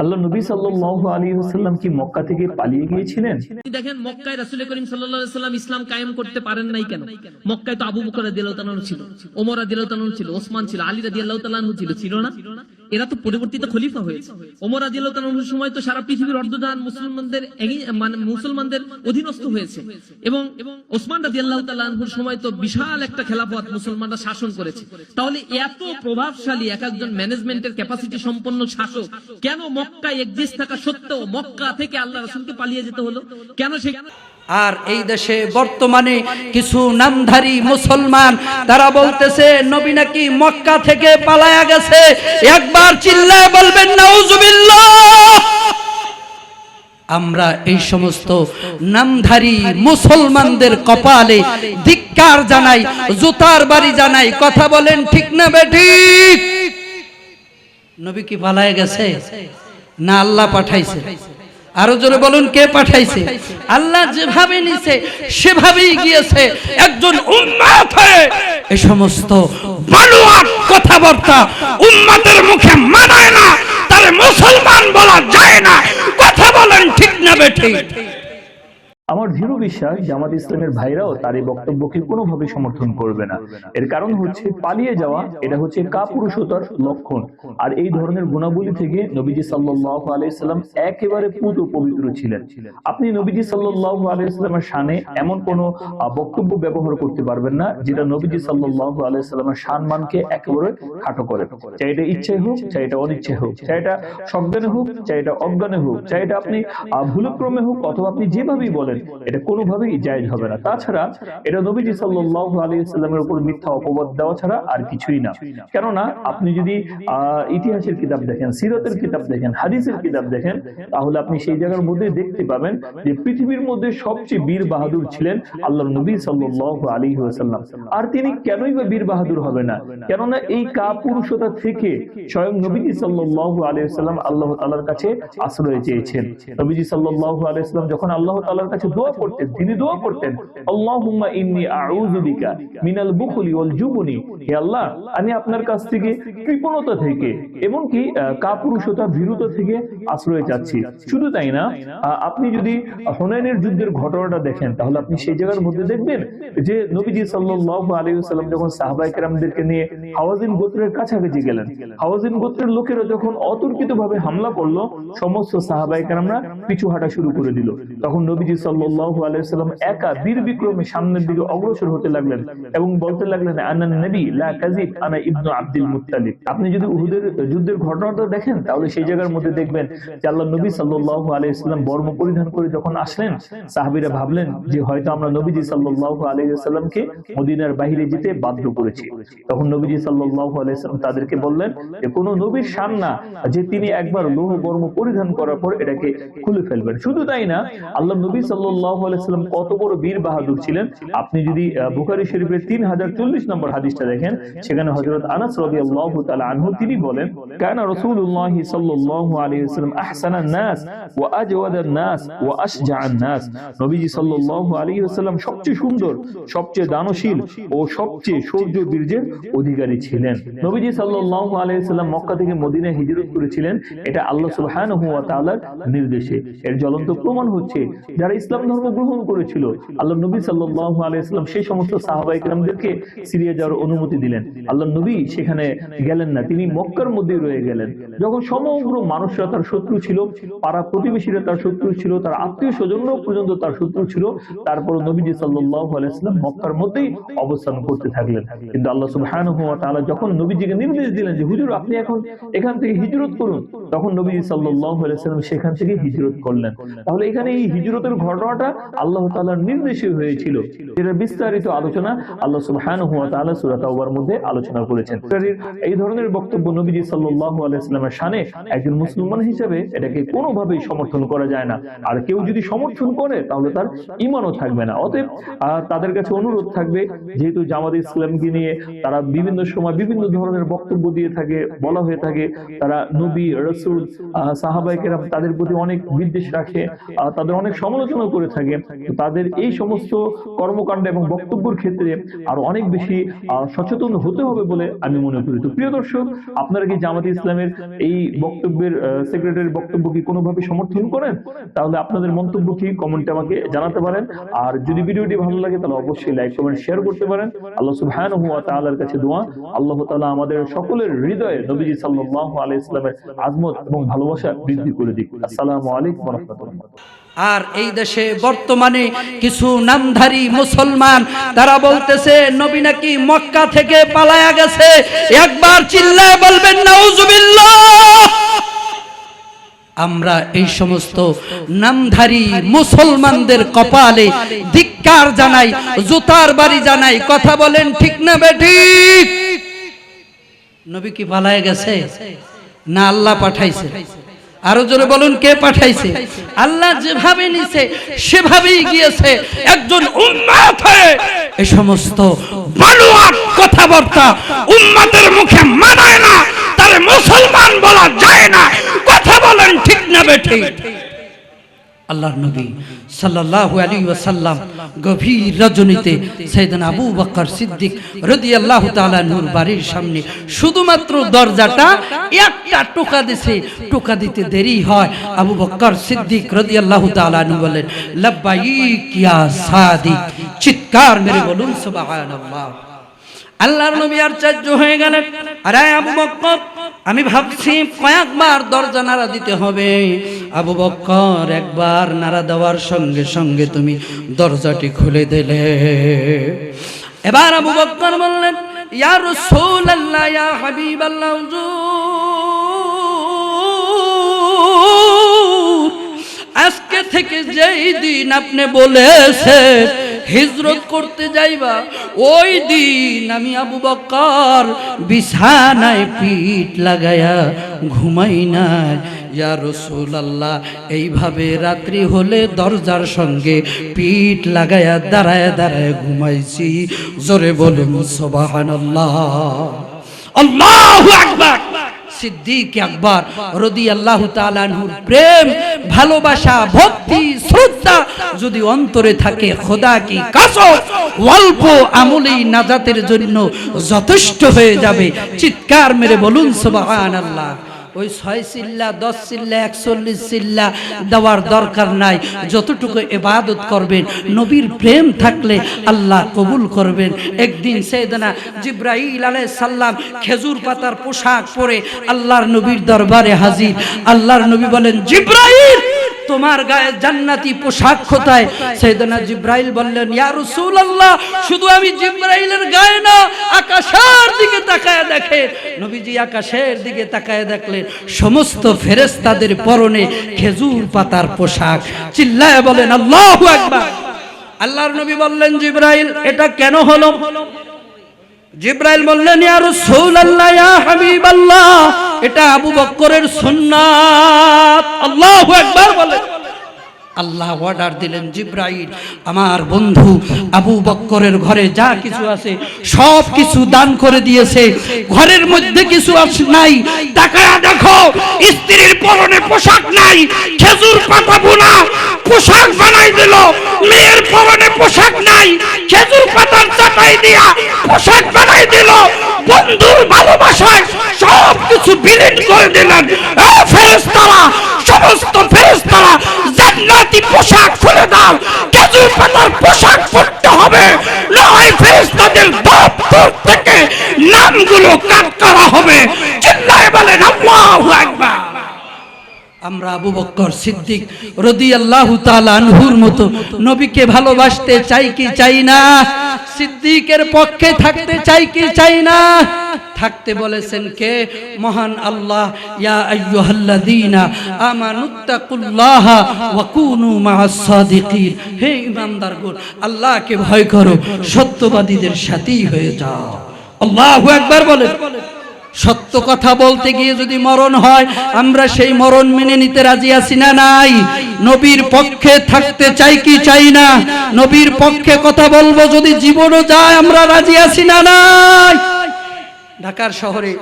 আল্লাহ নবী সাল্লাল্লাহু আলাইহি ওয়াসাল্লাম কি মক্কা থেকে পালিয়ে গিয়েছিলেন? দেখেন মক্কায় রাসুল করিম সাল্লাম ইসলাম কায়েম করতে পারেন নাই কেন? মক্কায় তো আবু বকর দিল্লাহ ছিল, ওমর দিল্লাহ ছিল, ওসমান ছিল, আলী রাদি আল্লাহ ছিল ছিল না? এরা তো পরিবর্তিত খলিফা হয়েছে। ওমর আদিল্লাহ সময় তো সারা পৃথিবীর অর্ধদান মুসলমানদের মানে মুসলমানদের অধীনস্থ হয়েছে। এবং ওসমান রাজি আল্লাহ সময় তো বিশাল একটা খেলাফত মুসলমানরা শাসন করেছে। তাহলে এত প্রভাবশালী এক একজন ম্যানেজমেন্টের ক্যাপাসিটি সম্পন্ন শাসক কেন মক্কায় এক্সিস্ট থাকা সত্ত্বেও মক্কা থেকে আল্লাহ রসুলকে পালিয়ে যেতে হলো? কেন সেখানে আর এই দেশে বর্তমানে কিছু নামধারী মুসলমান, তারা বলতেছে, নবী নাকি মক্কা থেকে পালায়া গেছে? একবার চিল্লায় বলবেন, নাউজুবিল্লাহ। আমরা এই সমস্ত নামধারী মুসলমানদের কপালে ধিক্কার জানাই, জুতার বাড়ি জানাই, কথা বলেন ঠিক না বেঠিক নবী কি পালায় গেছে? না আল্লাহ পাঠাইছে? আরও জোরে বলুন কে পাঠাইছে? আল্লাহ যেভাবে নিছে সেভাবেই গিয়েছে। একজন উম্মাত হয়ে এই সমস্ত বানোয়াট কথাবার্তা উম্মাতের মুখে মানায় না তার মুসলমান বলা যায় না। কথা বলেন ঠিক না বেঠিক আমার দৃঢ় বিশ্বাস জামাত ইসলামের ভাইরাও তার এই বক্তব্যকে কোনোভাবে সমর্থন করবে না। এর কারণ হচ্ছে পালিয়ে যাওয়া, এটা হচ্ছে কাপুরুষতার লক্ষণ। আর এই ধরনের গুণাবলী থেকে নবীজি সাল্লাল্লাহু আলাইহি সাল্লাম একেবারে পুত পবিত্র ছিলেন। আপনি নবীজি সাল্লাল্লাহু আলাইহি সাল্লামের শানে এমন কোন বক্তব্য ব্যবহার করতে পারবেন না, যেটা নবীজি সাল্লাল্লাহু আলাইহি সাল্লামের সম্মানকে একেবারে খাটো করে। চাই এটা ইচ্ছে হোক, চাই এটা অনিচ্ছে হোক, চাই এটা সজ্ঞানে হোক, চাই এটা অজ্ঞানে হোক, চাই এটা আপনি ভুলক্রমে হোক, অথবা আপনি যেভাবেই বলেন এটা কোনোভাবেই জায়েজ হবে না। তাছাড়া এটা নবীজি সাল্লাল্লাহু আলাইহি সাল্লামের উপর মিথ্যা অপবাদ দেওয়া ছাড়া আর কিছুই না। কেননা আপনি যদি ইতিহাসের কিতাব দেখেন সিরতের কিতাব দেখেন হাদিসের কিতাব দেখেন তাহলে আপনি সেই জায়গার মধ্যে দেখতে পাবেন যে পৃথিবীর মধ্যে সবচেয়ে বীর বাহাদুর ছিলেন আল্লাহ নবী সাল্লাল্লাহু আলাইহি ওয়াসাল্লাম। আর তিনি কেনই বা বীর বাহাদুর হবে না? কেননা এই কাপুরুষতা থেকে স্বয়ং নবীজি সাল্লাল্লাহু আলাইহি ওয়াসাল্লাম আল্লাহ তাআলার কাছে আশ্রয় চেয়েছেন নবীজি সাল্লাল্লাহু আলাইহি ওয়াসাল্লাম যখন আল্লাহ তাআলার কাছে দোয়া করতেন তিনি দোয়া করতেন আল্লাহুম্মা ইন্নী আউযু বিকা মিনাল বুখলি ওয়াল জুবনি। হে আল্লাহ আমি আপনার কাছ থেকে কৃপণতা থেকে এমনকি আহ, কাপুরুষতা ভীরুতা থেকে আশ্রয় চাচ্ছি শুধু তাই না আপনি যদি হুনাইনের যুদ্ধের ঘটনাটা দেখেন তাহলে আপনি সেই জায়গার মধ্যে দেখবেন যে নবীজি সাল্লাল্লাহু আলাইহি ওয়াসাল্লাম যখন সাহাবায়ে কেরামদেরকে নিয়ে হাওয়াজিন গোত্রের কাছাকাছি গেলেন হাওয়াজিন গোত্রের লোকেরা যখন অতর্কিতভাবে হামলা করল সমস্ত সাহাবায়ে কেরামরা পিছু হাঁটা শুরু করে দিল তখন নবীজি সাল্লাল্লাহু আপনি যদি উহুদের যুদ্ধের ঘটনাটা দেখেন, তাহলে সেই জায়গার মধ্যে দেখবেন যে আল্লাহ নবী সাল্লাল্লাহু আলাইহি ওয়াসাল্লাম বর্ম পরিধান করে যখন আসলেন, সাহাবীরা ভাবলেন যে হয়তো আমরা নবীজি সাল্লাল্লাহু আলাইহি ওয়াসাল্লামকে মদিনার বাইরে যেতে বাধ্য করেছি। তখন নবীজি সাল্লাল্লাহু আলাইহি ওয়াসাল্লাম তাদেরকে বললেন যে, কোন নবীর শান না যে তিনি একবার লৌহ বর্ম পরিধান করার পর এটাকে খুলে ফেলবেন। শুধু তাই না, আল্লাহ নবী সাল্লাল্লাহু ওয়াসাল্লাম কত বড় বীর বাহাদুর ছিলেন? আপনি যদি বুখারী শরীফের 3040 নম্বর হাদিসটা দেখেন, সেখানে হযরত আনাস তাআলা আনহু, তিনি বলেন, কানা ওয়া আশজাআন নাস নবীজি আলাইহি ওয়াসাল্লাম সবচেয়ে সুন্দর, সবচেয়ে দানশীল ও সবচেয়ে বীর্যের অধিকারী ছিলেন। নবীজি ওয়াসাল্লাম মক্কা থেকে মদিনায় হিজরত করেছিলেন, এটা আল্লাহ তাআলার নির্দেশে। এর জ্বলন্ত প্রমাণ হচ্ছে, যারা ইসলাম ধর্ম গ্রহণ করেছিল। আল্লাহ নবী সাল্লাল্লাহু আলাইহি ওয়াসাল্লাম সেই সমস্ত সাহাবায়ে কেরামদেরকে সিরিয়া যাওয়ার অনুমতি দিলেন। আল্লাহ নবী সেখানে গেলেন না, তিনি মক্কার মধ্যেই রয়ে গেলেন। যখন সমগ্র মানুষরা তার শত্রু ছিল, পাড়া প্রতিবেশীরা তার শত্রু ছিল, তার আত্মীয় স্বজনরাও পর্যন্ত তার শত্রু ছিল তারপর নবীজি সাল্লাল্লাহু আলাইহি ওয়াসাল্লাম মক্কার মধ্যেই অবস্থান করতে থাকলেন। কিন্তু আল্লাহ তাআলা যখন নবীজিকে নির্দেশ দিলেন যে, হুজুর, আপনি এখন এখান থেকে হিজরত করুন, তখন নবীজি সাল্লাল্লাহু আলাইহি ওয়াসাল্লাম সেখান থেকে হিজরত করলেন। তাহলে এখানে এই হিজরতের ঘটনাটা আল্লাহ তাআলার নির্দেশে হয়েছিল। যেটা বিস্তারিত আলোচনা আল্লাহ তাআলা সূরা মধ্যে আলোচনা করেছেন। এই ধরনের বক্তব্য নবীজি সাল্লাল্লাহু আলাইহি ওয়াসাল্লামের শানে একজন মুসলমান হিসেবে এটাকে কোনোভাবেই সমর্থন করা যায় না। আর কেউ যদি সমর্থন করে, তাহলে তার ঈমানও থাকবে না। অতএব তাদের কাছে অনুরোধ থাকবে, যেহেতু জামাত ইসলামকে নিয়ে তারা বিভিন্ন সময় বিভিন্ন ধরনের বক্তব্য দিয়ে থাকে, বলা হয়ে থাকে, তারা নবী, রসুল সাহাবাই কেরাম তাদের প্রতি অনেক বিদ্বেষ রাখে তাদের অনেক সমালোচনা করে থাকে, তাদের এই সমস্ত কর্মকাণ্ড এবং বক্তব্যের ক্ষেত্রে আরও অনেক বেশি সচেতন হতে হবে বলে আমি মনে করি। তো প্রিয় দর্শক, আপনারা কি জামাত ইসলামের এই বক্তব্যের সেক্রেটারির বক্তব্য কি কোনোভাবে সমর্থন করেন? তাহলে আপনাদের মন্তব্য কি? কমেন্টে আমাকে জানাতে পারেন। আর যদি ভিডিওটি ভালো লাগে, তাহলে অবশ্যই লাইক কমেন্ট শেয়ার করতে পারেন। আল্লাহ সুবহানাহু ওয়া তাআলার কাছে দোয়া। আল্লাহ তাআলা আমাদের সকলের হৃদয়ে নবীজি সাল্লাল্লাহু আলাইহি ইসলামের আজমত এবং ভালোবাসা বৃদ্ধি করে দিক। আসসালামু আলাইকুম ওয়া রাহমাতুল্লাহ। আর এই দেশে বর্তমানে কিছু নামধারী মুসলমান, তারা বলতেছে, নবী নাকি মক্কা থেকে পালায়া গেছে। একবার চিল্লায় বলবেন, নাউজুবিল্লাহ! আমরা এই সমস্ত নামধারী মুসলমানদের কপালে ধিক্কার জানাই, জুতার বাড়ি জানাই, কথা বলেন ঠিক না বেঠিক নবী কি পালায় গেছে? না আল্লাহ পাঠাইছে? আরও জোরে বলুন, কে পাঠাইছে? আল্লাহ যেভাবে নিছে, সেভাবেই গিয়েছে। একজন উম্মাত হয়ে এই সমস্ত বানোয়াট কথাবার্তা উম্মাতের মুখে মানায় না, তার মুসলমান বলা যায় না। কথা বলেন ঠিক না বেঠিক আল্লাহর নবী সাল্লাল্লাহু আলাইহি ওয়াসাল্লাম গভীর রজনীতে সাইয়েদনা আবু বকর সিদ্দিক রাদিয়াল্লাহু তাআলা নূর বাড়ির সামনে শুধুমাত্র দরজাটা একটা টোকা দিছে। টোকা দিতে দেরি হয়। আবু বকর সিদ্দিক রাদিয়াল্লাহু তাআলা নূ বলেন লাব্বাইক ইয়া সাদিক। চিৎকার মেরে বলুন, সুবহানাল্লাহ। আল্লাহর নবী আর আশ্চর্য হয়ে গেলেন। আরে আবু বক্কর আমি ভাবছি কয়েকবার দরজা নাড়া দিতে হবে। আবু বক্কর একবার নাড়া দেওয়ার সঙ্গে সঙ্গে তুমি দরজাটি খুলে দিলে। এবার আবু বক্কর বললেন, ইয়া রাসূলুল্লাহ, ইয়া হাবিবাল্লাহ আজকে থেকে যেই দিন আপনি বলেছেন হিজরত করতে যাইবা, ওই দিন আমি আবু বকর বিছানায় পিঠ লাগায়া ঘুমাই না ইয়া রাসূলুল্লাহ, এইভাবে রাত্রি হলে দরজার সঙ্গে পিঠ লাগায়া দাঁড়ায় দাঁড়ায় ঘুমাইছি। জোরে বলুন, সুবহানাল্লাহ। আল্লাহু আকবার। সিদ্দিক আকবর রদি আল্লাহ তালানহুর প্রেম, ভালোবাসা, ভক্তি, শ্রদ্ধা যদি অন্তরে থাকে, খোদা কি অল্প আমলেই নাজাতের জন্য যথেষ্ট হয়ে যাবে। চিৎকার মেরে বলুন সুবহান আল্লাহ ওই ছয় চিল্লা দশ চিল্লা একচল্লিশ চিল্লা দেওয়ার দরকার নাই। যতটুকু এবাদত করবেন, নবীর প্রেম থাকলে আল্লাহ কবুল করবেন। একদিন সেদনা জিব্রাহিল আলাই সাল্লাম খেজুর পাতার পোশাক পরে আল্লাহর নবীর দরবারে হাজির। আল্লাহর নবী বলেন, জিব্রাইল, তোমার গায়ে জান্নাতি পোশাক কোথায়? সেদনা জিব্রাইল বললেন, ইয়া রাসূলুল্লাহ, শুধু আমি জিব্রাইলের আকাশের দিকে তাকায় দেখে। নবীজি আকাশের দিকে তাকায় দেখলেন, সমস্ত ফেরেশতাদের পরনে খেজুর পাতার পোশাক। চিল্লায় বলেন, আল্লাহু আকবার। আল্লাহর নবী বললেন, জিব্রাইল, এটা কেন হলো? জিব্রাইল বললেন, ইয়া রাসূলুল্লাহ, ইয়া হাবিবাল্লাহ, এটা আবু বকরের সুন্নাত। আল্লাহু আকবার বলেন। আল্লাহ অর্ডার দিলেন, জিব্রাইল, আমার বন্ধু আবু বক্করের ঘরে যা কিছু আছে, সব কিছু দান করে দিয়েছে। ঘরের মধ্যে কিছু নাই। তাকায়া দেখো, স্ত্রীর পরনে পোশাক নাই। খেজুর পাতা বোনা পোশাক বানাই দিল। মেয়ের পরনে পোশাক নাই। খেজুর পাতার চাটাই দিয়া পোশাক বানাই দিল। বন্ধুর ভালোবাসায় সব কিছু বিলীন করে দিলেন। এ ফেরেশতারা, সমস্ত ফেরেশতারা জান্নাতি পোশাক খুলে দাও। খেজুর পাতার পোশাক পরতে হবে। দপ্তর থেকে নামগুলো কাট করা হবে। বলেন, আল্লাহু আকবার। আমরা আবু বক্কর সিদ্দিক রদি আল্লাহ আনহুর মতো নবীকে ভালোবাসতে চাই কি চাই না? সিদ্দিকের পক্ষে থাকতে চাই কি চাই না? থাকতে বলেছেন কে? মহান আল্লাহ। ইয়া আইয়ুহাল্লাযীনা আমানুত্তাকুল্লাহ আল্লাহকে ভয় করো, সত্যবাদীদের সাথেই হয়ে যাও। আল্লাহু আকবার বলেন। সত্য কথা বলতে গিয়ে যদি মরণ হয়, আমরা সেই মরণ মেনে নিতে রাজি আছি না নাই? নবীর পক্ষে থাকতে চাই কি চাই না? নবীর পক্ষে কথা বলব যদি জীবনও যায়, আমরা রাজি আছি না নাই? ঢাকার শহরে